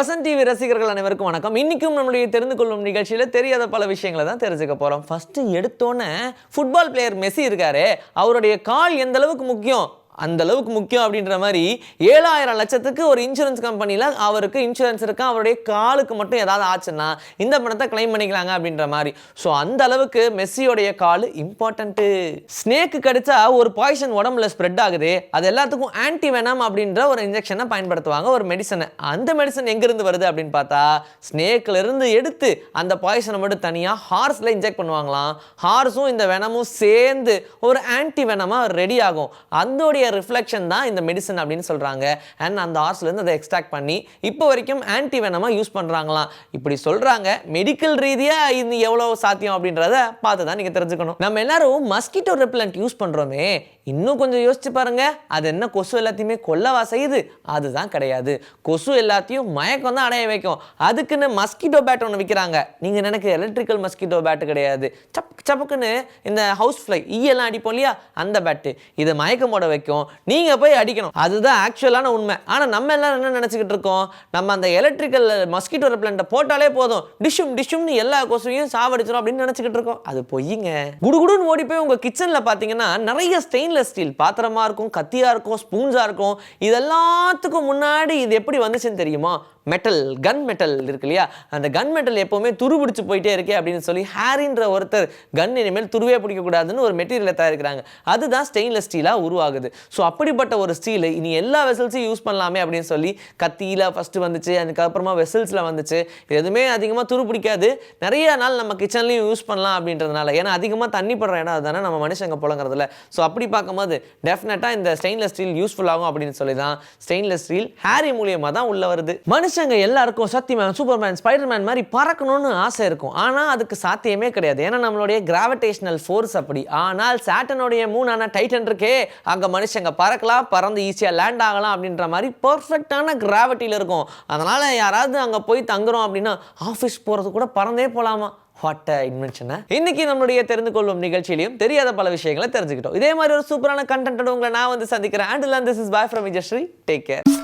Vasanth TV ரசிகர்கள் அனைவருக்கும் வணக்கம். இன்னைக்கும் நம்மளுடைய தெரிந்து கொள்ளும் நிகழ்ச்சியில் தெரியாத பல விஷயங்களை தான் தெரிஞ்சுக்க போகிறோம் ஃபஸ்ட்டு எடுத்தோன்னே ஃபுட்பால் பிளேயர் மெஸ்ஸி இருக்காரு. அவருடைய கால் எந்த அளவுக்கு முக்கியம்? அந்த அளவுக்கு முக்கியம் அப்படின்ற மாதிரி ஏழாயிரம் லட்சத்துக்கு ஒரு இன்சூரன்ஸ் கம்பெனியில் அவருக்கு இன்சூரன்ஸ் இருக்கா? அவருடைய காலுக்கு மட்டும் ஏதாவது ஆச்சுன்னா இந்த பணத்தை கிளைம் பண்ணிக்கலாங்க அப்படின்ற மாதிரி. ஸோ அந்த அளவுக்கு மெஸ்ஸியோடைய கால் இம்பார்ட்டன்ட்டு ஸ்னேக்கு கடிச்சா ஒரு பாய்சன் உடம்புல ஸ்ப்ரெட் ஆகுது. அது எல்லாத்துக்கும் ஆன்டி வெனம் அப்படின்ற ஒரு இன்ஜெக்ஷனை பயன்படுத்துவாங்க. ஒரு மெடிசனை அந்த மெடிசன் எங்கேருந்து வருது அப்படின்னு பார்த்தா ஸ்னேக்கில் இருந்து எடுத்து அந்த பாய்சனை மட்டும் தனியாக ஹார்ஸில் இன்ஜெக்ட் பண்ணுவாங்களாம். ஹார்ஸும் இந்த வெனமும் சேர்ந்து ஒரு ஆன்டி வெனமாக ரெடி ஆகும். அதோடைய ரிஃப்ளெக்ஷன் தான் இந்த மெடிசன் அப்படின்னு சொல்கிறாங்க அண்ட் அந்த ஆர்ஸ்லேருந்து அதை எக்ஸ்ட்ராக்ட் பண்ணி இப்போ வரைக்கும் ஆன்டி வெனமாக யூஸ் பண்ணுறாங்களாம் இப்படி சொல்கிறாங்க மெடிக்கல் ரீதியாக இது எவ்வளோ சாத்தியம் அப்படின்றத பார்த்து தான் நீங்கள் தெரிஞ்சுக்கணும். நம்ம எல்லாரும் மஸ்கிட்டோ ரெப்லண்ட் யூஸ் பண்ணுறோமே இன்னும் கொஞ்சம் யோசிச்சு பாருங்க. அது என்ன கொசு எல்லாத்தையுமே கொல்லவா செய்யுது? அதுதான் கிடையாது. கொசு எல்லாத்தையும் மயக்கம் தான் அடைய வைக்கும். அதுக்குன்னு மஸ்கிட்டோ பேட் ஒன்று விற்கிறாங்க நீங்கள் நினைக்கிற எலக்ட்ரிக்கல் மஸ்கிட்டோ பேட்டு கிடையாது. சப் சப்புக்குன்னு இந்த ஹவுஸ் ஃப்ளை ஈயெல்லாம் அடிப்போம் இல்லையா? அந்த பேட்டு இதை மயக்கம் போட வைக்கும். நீங்கள் போய் அடிக்கணும். அதுதான் ஆக்சுவலான உண்மை. ஆனால் நம்ம எல்லாரும் என்ன நினச்சிக்கிட்டு இருக்கோம்? நம்ம அந்த எலக்ட்ரிக்கல் மஸ்கிட்டோ பிளான்ட்டை போட்டாலே போதும். டிஷ்ஷும் டிஷும்னு எல்லா கொசுவையும் சாவடிச்சிடும் அப்படின்னு நினச்சிக்கிட்டு இருக்கோம். அது பொய்யுங்க குடுகுடுன்னு ஓடி போய் உங்கள் கிச்சனில் பார்த்தீங்கன்னா நிறைய ஸ்டெயின்லெஸ் ஸ்டீல் பாத்திரமாக இருக்கும் கத்தியாக இருக்கும் ஸ்பூன்ஸாக இருக்கும். இது எல்லாத்துக்கும் முன்னாடி இது எப்படி வந்துச்சுன்னு தெரியுமா? மெட்டல் கன் மெட்டல் இருக்கு இல்லையா? அந்த கன் மெட்டல் எப்போவுமே துருபிடிச்சு போயிட்டே இருக்கே அப்படின்னு சொல்லி ஹேரின்ற ஒருத்தர் கன் இனிமேல் துருவே பிடிக்கக்கூடாதுன்னு ஒரு மெட்டீரியலை தயாரிக்கிறாங்க. அதுதான் ஸ்டெயின்லெஸ் ஸ்டீலாக உருவாகுது. ஸோ அப்படிப்பட்ட ஒரு ஸ்டீல் இனி எல்லா வெசல்ஸையும் யூஸ் பண்ணலாமே அப்படின்னு சொல்லி கத்தியில் ஃபஸ்ட்டு வந்துச்சு அதுக்கப்புறமா வெசல்ஸில் வந்துச்சு. இது எதுவுமே அதிகமாக துரு பிடிக்காது. நிறைய நாள் நம்ம கிச்சன்லேயும் யூஸ் பண்ணலாம் அப்படின்றதுனால. ஏன்னா அதிகமாக தண்ணி படுற இடம் அதுதானே நம்ம மனுஷங்க புழங்குறதுல. ஸோ அப்படி பார்க்கும்போது டெஃபினட்டாக இந்த ஸ்டெயின்லெஸ் ஸ்டீல் யூஸ்ஃபுல் ஆகும் அப்படின்னு சொல்லி தான் ஸ்டெயின்லெஸ் ஸ்டீல் ஹேரி மூலியமாக தான் உள்ள வருது. மனுஷங்க எல்லாருக்கும் சத்தியமேன் சூப்பர்மேன் ஸ்பைடர்மேன் மாதிரி பறக்கணும்னு ஆசை இருக்கும். ஆனால் அதுக்கு சாத்தியமே கிடையாது. ஏன்னா நம்மளுடைய கிராவிடேஷனல் ஃபோர்ஸ் அப்படி. ஆனால் சாட்டனுடைய மூணான டைட்டன் இருக்கே. அங்கே மனுஷங்க பறக்கலாம் பறந்து ஈஸியாக லேண்ட் ஆகலாம் அப்படின்ற மாதிரி பர்ஃபெக்டான கிராவிட்டியில் இருக்கும். அதனால் யாராவது அங்கே போய் தங்குறோம் அப்படின்னா ஆஃபீஸ் போகிறது கூட பறந்தே போகலாமா வாட் இன்வென்ஷனை இன்னைக்கு நம்மளுடைய தெரிந்து கொள்ளும் நிகழ்ச்சியிலையும் தெரியாத பல விஷயங்களை தெரிஞ்சுக்கிட்டோம். இதே மாதிரி ஒரு சூப்பரான கண்டென்ட் உங்களை நான் வந்து சந்திக்கிறேன். And this is bye from Vijayasri take care